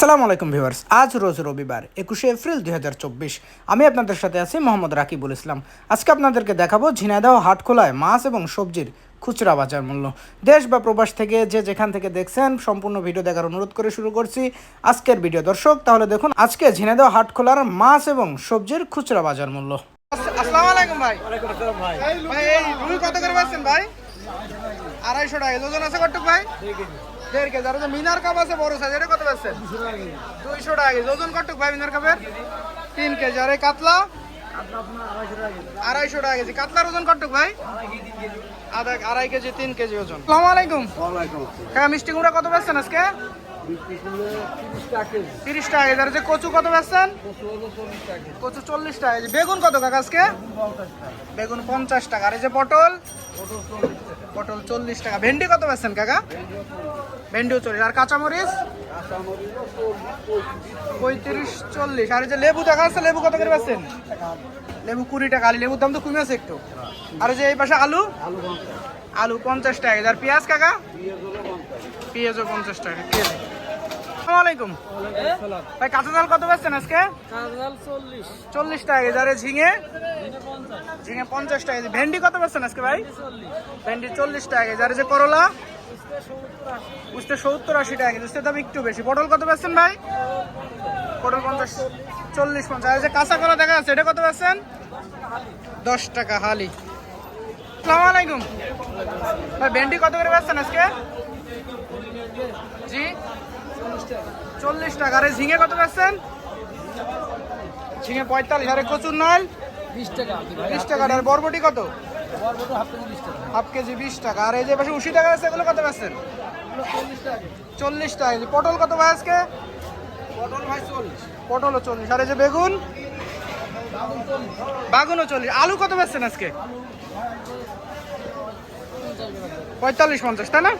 আসসালামু আলাইকুম ভিউয়ার্স আজ রোজ রবিবার একুশে এপ্রিল দুই আমি আপনাদের সাথে আছি মোহাম্মদ রাকিবুল ইসলাম। আজকে আপনাদেরকে দেখাবো ঝিনাইদহ হাটখোলায় মাছ এবং সবজির খুচরা বাজার মূল্য। দেশ বা প্রবাস থেকে যে যেখান থেকে দেখছেন সম্পূর্ণ ভিডিও দেখার অনুরোধ করে শুরু করছি। আজকের ভিডিও দর্শক তাহলে দেখুন আজকে ঝিনাইদহ হাটখোলার মাছ এবং সবজির খুচরা বাজার মূল্য। আসসালামু আলাইকুম ভাই। ভাই। এই রুই কত করে পাচ্ছেন ভাই? আড়াইশো টাকা ওজন আছে কত ভাই? দেড় কেজি। আর মিনার কাপ আছে, বড় সাইজ এটা কত পাচ্ছেন দুইশো টাকা কেজি। ওজন কত ভাই মিনার কাপের? তিন কেজি। আর এই কাতলা? আড়াইশো টাকা কেজি। কাতলার ওজন কত ভাই? আধা আড়াই কেজি, তিন কেজি ওজন। আসসালামু আলাইকুম। হ্যাঁ মিষ্টি কুমড়া কত পাচ্ছেন আজকে? তিরিশ টাকা কেজি। আর যে কচু কত পাচ্ছেন কচু চল্লিশ টাকা কেজি। বেগুন কত কাকা আজকে? বেগুন পঞ্চাশ টাকা। আর এই যে পটল? পটল চল্লিশ টাকা। ভেন্ডি কত পাচ্ছেন কাকা? ভেন্ডিও চল্লিশ। আর কাঁচামরিচ? পঁয়ত্রিশ, চল্লিশ। আর যে লেবু দেখা আছে লেবু কত করে পাচ্ছেন? লেবু কুড়ি টাকা। আলু, লেবুর দাম তো কমে আছে একটু। আর যে এই পাশে আলু? আলু পঞ্চাশ টাকা। আর পেঁয়াজ কাকা? পেঁয়াজও পঞ্চাশ টাকা। কেজি। আসসালামু আলাইকুম। ভাই কাঁচা জাল কত পাচ্ছেন আজকে? চল্লিশ। টাকা এই ঝিঙে? ঝিঙে পঞ্চাশ। টাকা ভেন্ডি কত পাচ্ছেন আজকে ভাই? ভেন্ডি চল্লিশ। টাকা আর যে করলা? উস্তে সত্তর আশি। টাকা উস্তের দাম একটু বেশি। পটল কত পাচ্ছেন ভাই? পটল পঞ্চাশ চল্লিশ পঞ্চাশ। আর যে কাঁচা কলা দেখা যাচ্ছে এটা কত পাচ্ছেন দশ টাকা হালি। আসসালামু আলাইকুম। ভাই ভেন্ডি কত করে পাচ্ছেন আজকে? জি? চল্লিশ টাকা। আরে ঝিঙে কত পাচ্ছেন ঝিঙে পঁয়তাল্লিশ আরে কচুর নাল বিশ টাকা বিশ টাকা আর বরবটি কত? হাফ কেজি বিশ টাকা। আর এই যে পাশে উশি টাকা আছে এগুলো কত পাচ্ছেন চল্লিশ টাকা পটল কত ভাই আজকে? পটল ভাই চল্লিশ। পটলও চল্লিশ। আর এই যে বেগুন? বাগুনও চল্লিশ। আলু কত পাচ্ছেন আজকে? পঁয়তাল্লিশ পঞ্চাশ তাই না?